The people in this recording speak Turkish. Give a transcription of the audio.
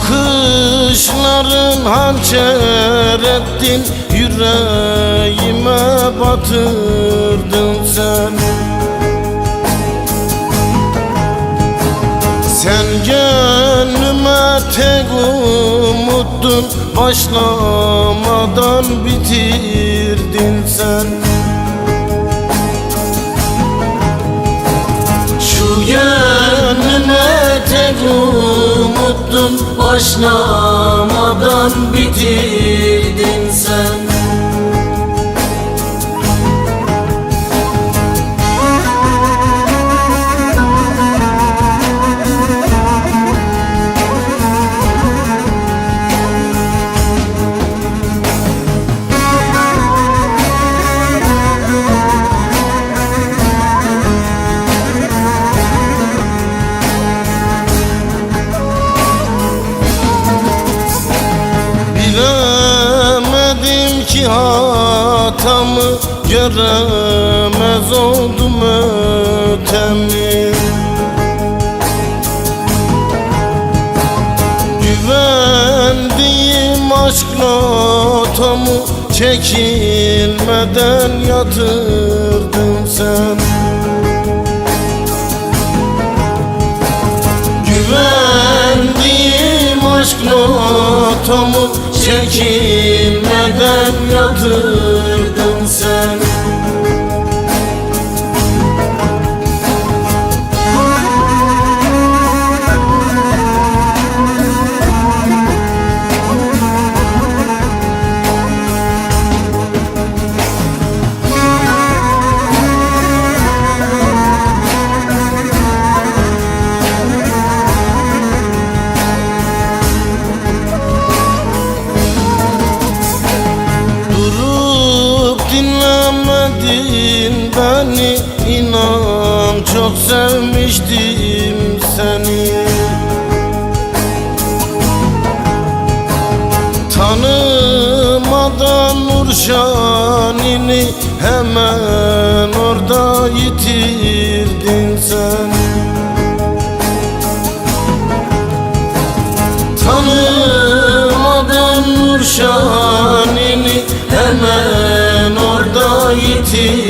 Bakışların hançer ettin Yüreğime batırdın sen. Sen gönlüme tek umuttun Başlamadan bitirdin sen. Şu gönlüme tek umuttun Başlamadan bitirdin sen ki hatamı Göremez oldum ötemi. Güvendiğim aşkla tamu Çekilmeden yatırdın aşk notumu çekilmeden yatırdın dinlemedin beni inan çok sevmiştim seni. Tanımadan Nurşanini hemen orada yitirdin sen. Tanımadan Nurşanini hemen yitirdin